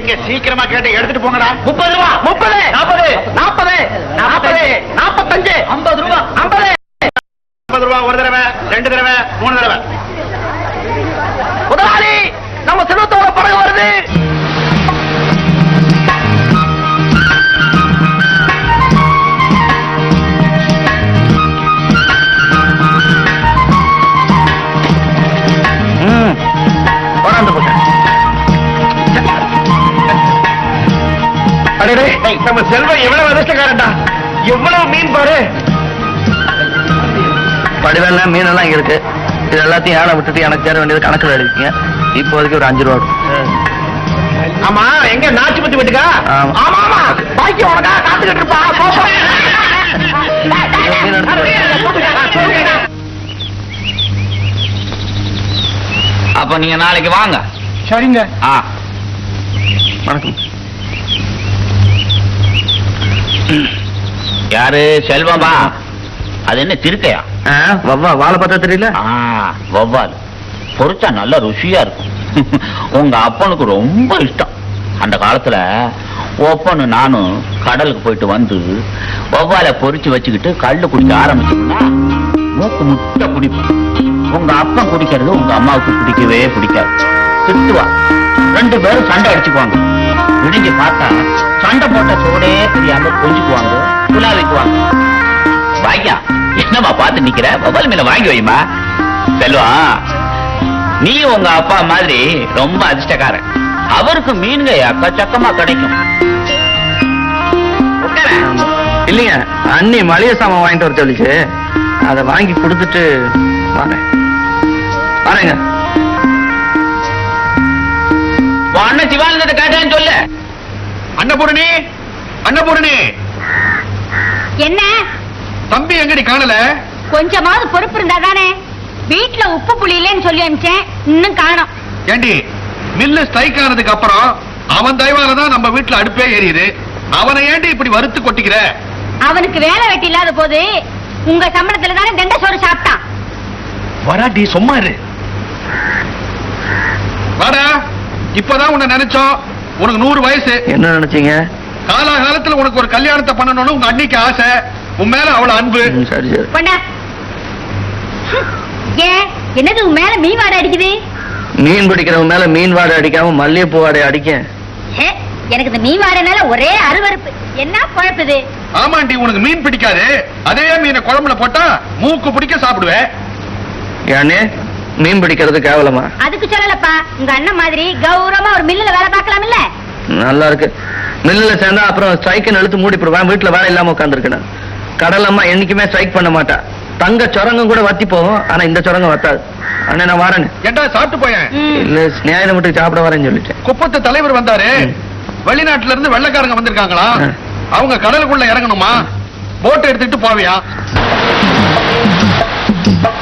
எங்க சீக்கிரமா கேட்டு எடுத்துட்டு போங்கடா. முப்பது ரூபா. முப்பது. நாற்பது நாற்பது நாற்பது நாற்பத்தஞ்சு ஐம்பது ரூபா. ஐம்பது. ஐம்பது ரூபா ஒரு தடவை ரெண்டு தடவை மூணு தடவை. முதலாளி நம்ம செல்வத்தோட படகு வருது. அடடே நம்ம செல்வம் எவ்வளவு அதிர்ஷ்டக்காரன்டா? எவ்வளவு மீன் பாரு. படிவெல்லாம் மீனெல்லாம் இங்க இருக்கு. இது எல்லாத்தையும் ஏழை விட்டுட்டு எனக்கு சேர வேண்டியது கணக்கில் எழுதிக்கீங்க இப்போதைக்கு ஒரு அஞ்சு ரூபா. ஆமா எங்க நாச்சு பத்தி விட்டுக்கா? ஆமா. ஆமா பாக்கி உனக்கா காத்துக்கிட்டு இருப்பா. மீன் அப்ப நீங்க நாளைக்கு வாங்க. சரிங்க. ஆ. வணக்கம். யாரு? செல்வமா அது என்ன திருக்கையா? வவ்வா வாழை பார்த்தா தெரியல? ஆ வவ்வால் பொரிச்சா நல்ல ருசியா இருக்கும். உங்க அப்பனுக்கு ரொம்ப இஷ்டம். அந்த காலத்துல ஒப்பனு நானும் கடலுக்கு போயிட்டு வந்து வவ்வாலை பொரிச்சு வச்சுக்கிட்டு கல்லு குடிக்க ஆரம்பிச்சோம்னா மூக்கு முட்டை குடிப்போம் உங்க அப்பன் குடிக்கிறது உங்க அம்மாவுக்கு பிடிக்கவே பிடிக்காது. திட்டுவா. ரெண்டு பேரும் சண்டை அடிச்சுக்குவாங்க. விடிஞ்சு பார்த்தா சண்டை போட்ட சோடே தெரியாம கொஞ்சிக்குவாங்க குலாவிக்குவாங்க வாய்யா என்னம்மா பார்த்து நிக்கிற? மொபைல் மீன வாங்கி வைமா செல்வா நீ உங்க அப்பா மாதிரி ரொம்ப அதிர்ஷ்டக்காரன். அவருக்கு மீன்க எக்கச்சக்கமா கிடைக்கும். இல்லைங்க அண்ணி மளிகை சாமான் வாங்கிட்டு வர சொல்லிச்சு. அதை வாங்கி கொடுத்துட்டு வரேன். வரேங்க. அண்ணன் சிவானந்தத்தை கேட்டேன்னு சொல்லு. அன்னபூரணி அன்னபூரணி. என்ன? தம்பி எங்கடி காணல? கொஞ்சமாவது பொறுப்பு இருந்தா தானே வீட்டுல உப்பு புளி இல்லைன்னு சொல்லி அனுப்பிச்சேன். இன்னும் காணோம். ஏண்டி மில்லு ஸ்ட்ரைக் ஆனதுக்கு அப்புறம் அவன் தயவால தான் நம்ம வீட்டுல அடுப்பே எரியுது அவனை ஏண்டி இப்படி வறுத்து கொட்டிக்கிற? அவனுக்கு வேலை வெட்டி இல்லாத போது உங்க சம்பளத்துல தானே தண்ட சோறு சாப்பிட்டான். வராட்டி சும்மா இரு. வாடா இப்பதான் உன்னை நினைச்சோம். உனக்கு நூறு வயசு. என்ன நினைச்சீங்க? காலாகாலத்துல உனக்கு ஒரு கல்யாணத்தை பண்ணணும்னு உங்க அன்னைக்கு ஆசை. உன் மேல அவ்வளவு அன்பு. சரி சரி. கொண்டா ஏன்? என்னது உன் மேல மீன் வாடை அடிக்குது? மீன் பிடிக்கிறவங்க மேல மீன் வாடை அடிக்காம மல்லிகைப்பூ வாடை அடிக்க ஹே, எனக்கு இந்த மீன் வாடைனால ஒரே அருவருப்பு. என்ன குழப்புது? ஆமாண்டி உனக்கு மீன் பிடிக்காது. அதே மீனை குழம்புல போட்டா மூக்கு பிடிக்க சாப்பிடுவேன். ஏன்னே மீன் பிடிக்கிறது கேவலமா? அதுக்கு சொல்லலப்பா. உங்க அண்ணன் மாதிரி கௌரவமா ஒரு மில்லுல வேலை பார்க்கலாம் இல்ல நல்லா இருக்கு. மில்லுல சேர்ந்தா அப்புறம் ஸ்ட்ரைக்குன்னு இழுத்து மூடி போடுவேன். வீட்டுல வேலை இல்லாம உட்காந்துருக்கேன் கடல் அம்மா என்னைக்குமே ஸ்ட்ரைக் பண்ண மாட்டா. தங்க சுரங்கம் கூட வத்தி போகும் ஆனா இந்த சுரங்கம் வத்தாது. அண்ணே நான் வரேன் ஏண்டா சாப்பிட்டு போயேன்? இல்ல ஸ்நேகிதம் மட்டும் சாப்பிட வரேன்னு சொல்லிட்டேன். குப்பத்து தலைவர் வந்தாரு. வெளிநாட்டுல இருந்து வெள்ளைக்காரங்க வந்திருக்காங்களா. அவங்க கடலுக்குள்ள இறங்கணுமா? போட் எடுத்துட்டு போவியா?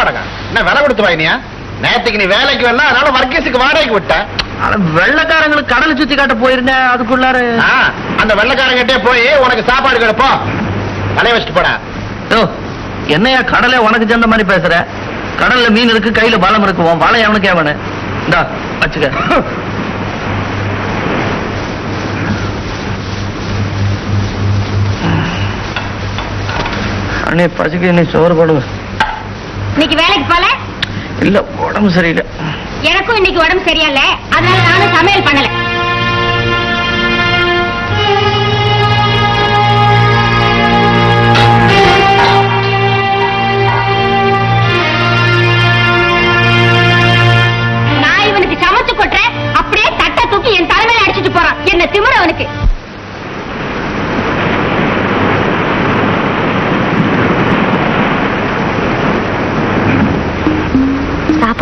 படகு என்ன என்ன விலை கொடுத்து வாங்கினியா? நேத்துக்கு நீ வேலைக்கு வரல அதனால வர்க்கீஸுக்கு வாடகைக்கு விட்ட. வெள்ளக்காரங்களுக்கு கடலை சுத்தி காட்ட போயிருந்தேன் அதுக்குள்ளார. அந்த வெள்ளைக்காரங்கிட்டே போய் உனக்கு சாப்பாடு கிடப்போம் தலைய வச்சுட்டு போடா. என்னையா கடலே உனக்கு சேர்ந்த மாதிரி பேசுற? கடல்ல மீன் இருக்கு கையில பலம் இருக்கு உன் வலை அவனுக்கு அவனு இந்தா வச்சுக்க. அண்ணே பசிக்கு நீ சோறு போடுவேன் இன்னைக்கு வேலைக்கு போல? இல்ல உடம்பு சரியில்லை. எனக்கும் இன்னைக்கு உடம்பு சரியில்ல. அதனால நானும் சமையல் பண்ணல.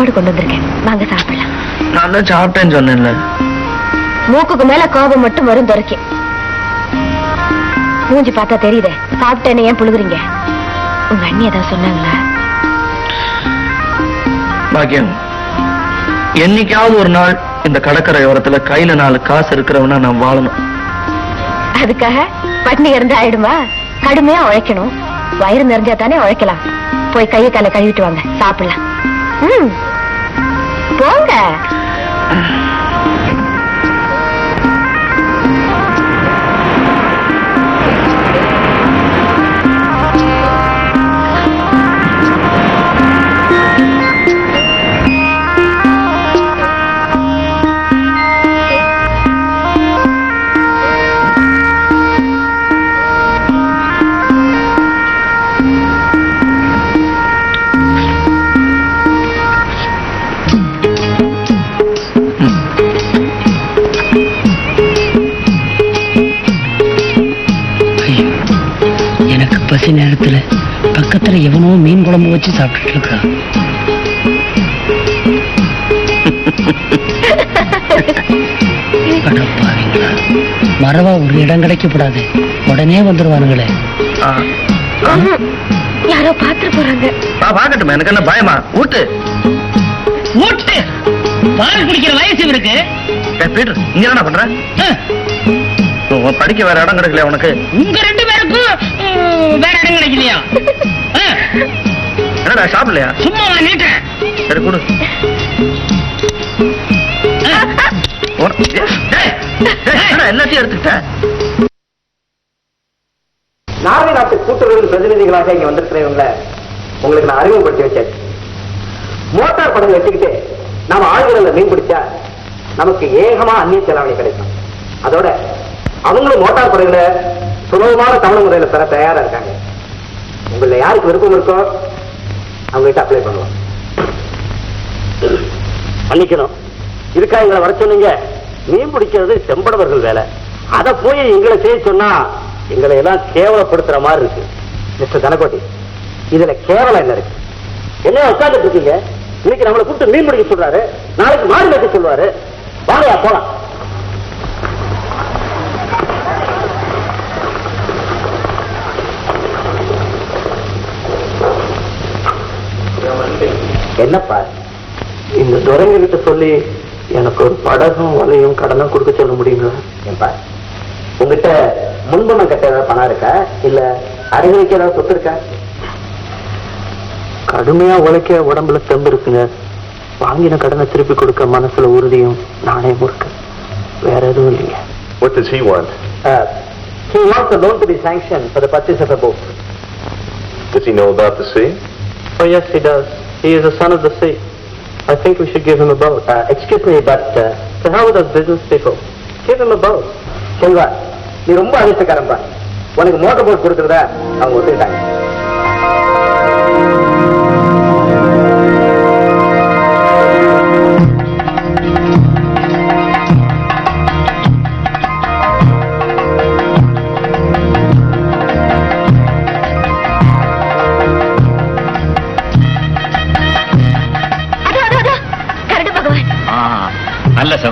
சாப்பாடு கொண்டு வந்திருக்கேன். வாங்க சாப்பிடலாம். நான் தான் சாப்பிட்டேன்னு சொன்னேன்ல. மூக்குக்கு மேல கோபம் மட்டும் வரும் துறைக்கு மூஞ்சி பார்த்தா தெரியுதே. சாப்பிட்டேன்னு ஏன் புழுகுறீங்க? உங்க அண்ணி ஏதாவது சொன்னாங்களா? பாக்கியம் என்னைக்காவது ஒரு நாள் இந்த கடற்கரை ஓரத்துல கையில நாலு காசு இருக்கிறவனா நான் வாழணும். அதுக்காக பட்னி இருந்து ஆயிடுமா? கடுமையா உழைக்கணும். வயிறு நிறைஞ்சா தானே உழைக்கலாம். போய் கையை காலை கழுவிட்டு வாங்க. சாப்பிடலாம். ம். போங்க நேரத்துல பக்கத்துல எவனோ மீன் குழம்பு வச்சு சாப்பிட்டுட்டு இருக்கான் அடப்பாவிங்களா. மறவா ஒரு இடம் கிடைக்கப்படாது. உடனே வந்துருவானுங்களே. யாரோ பாத்துட்டு போறாங்க. பாக்கட்டும் எனக்கு என்ன பயமா? ஊட்டு. ஊட்டு! பால் குடிக்கிற வயசு இவருக்கு. பீட்டர் இங்க என்ன பண்ற? படிக்க வேற இடம் கிடைக்கல உனக்கு? உங்க ரெண்டு பேருக்கும் வேற இடம் கிடைக்கலையா ஆ, என்னடா சாப்பிடலையா? சும்மா நீட்டேன் சரி கொடு. எல்லாத்தையும் எடுத்துக்கிட்ட? நார்வே நாட்டு கூட்டுறவு பிரதிநிதிகளாக இங்க வந்திருக்கிறவங்கள உங்களுக்கு நான் அறிமுகப்படுத்தி வச்சேன். மோட்டார் படகு வச்சுக்கிட்டு நாம ஆழ்கடல்ல மீன் பிடிச்சா நமக்கு ஏகமா அந்நிய செலாவணி கிடைக்கும். அதோட அவங்களும் மோட்டார் படகுல சுலபமான தமிழ் முறையில பெற தயாரா இருக்காங்க. உங்கள யாருக்கு விருப்பம் இருக்கோ அவங்ககிட்ட அப்ளை பண்ணுவோம். பண்ணிக்கணும் இருக்கா எங்களை வர சொன்னீங்க. மீன் பிடிக்கிறது செம்படவர்கள் வேலை. அதை போய் எங்களை செய்ய சொன்னா எங்களை எல்லாம் கேவலப்படுத்துற மாதிரி இருக்கு. மிஸ்டர் தனக்கோட்டி இதுல கேவலம் என்ன இருக்கு? என்ன உட்கார்ந்துட்டு இருக்கீங்க? இன்னைக்கு நம்மளை கூப்பிட்டு மீன் பிடிக்க சொல்றாரு. நாளைக்கு மாடு வைக்க சொல்லுவாரு. வாங்கயா போலாம். என்னப்பா இந்த துறைங்க கிட்ட சொல்லி எனக்கு ஒரு படகும் வலையும் கடனும் கொடுக்க சொல்ல முடியுங்களா ஏன்பா உங்ககிட்ட முன்பணம் கட்ட ஏதாவது பணம் இருக்கா இல்ல அருகலைக்கு ஏதாவது சொத்து இருக்கா கடுமையா உழைக்க உடம்புல தெம்பு இருக்குங்க வாங்கின கடனை திருப்பி கொடுக்க மனசுல உறுதியும் நாணயமும் இருக்கு வேற எதுவும் இல்லைங்க What does he want? Uh, he wants the loan to be sanctioned for the purchase of a boat. Does he know about the sea? Oh, yes, he does. He is a son of the sea. I think we should give him a boat. Uh, excuse me, but uh, to how with those business people? Give him a boat. Selva நீ ரொம்ப அதிர்ஷ்டக்காரன்பா உனக்கு motor boat கொடுத்துருதா அவங்க ஒத்துக்கிட்டாங்க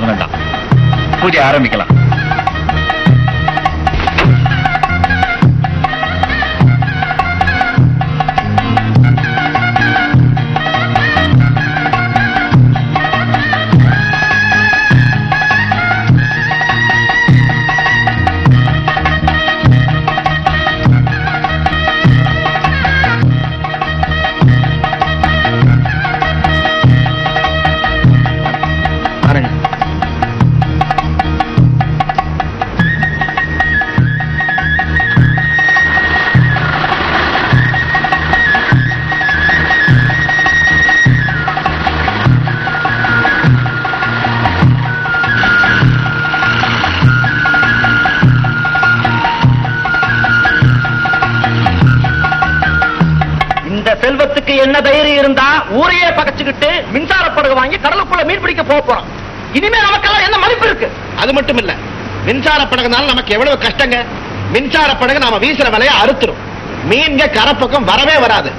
நல்ல தான் பூஜை ஆரம்பிக்கலாம் என்ன தைரியம் இருந்தா ஊரையே பகச்சுக்கிட்டு மின்சார படகு வாங்கி கடலுக்குள்ள மீன் பிடிக்க போக போறோம். இனிமே நமக்கெல்லாம் என்ன மதிப்பு இருக்கு? அது மட்டும் இல்ல மின்சார படகுனால நமக்கு எவ்வளவு கஷ்டங்க? மின்சார படகு நாம வீசுற விலைய அறுத்துரும். மீன்க கரப்பக்கம் வரவே வராது.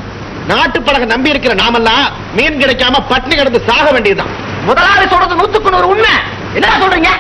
நாட்டு படகு நம்பி இருக்கிற நாமெல்லாம் மீன் கிடைக்காம பட்டினி கிடந்து சாக வேண்டியதுதான். முதலாளி சொல்றது நூத்துக்கு நூறு உண்மை. என்ன சொல்றீங்க?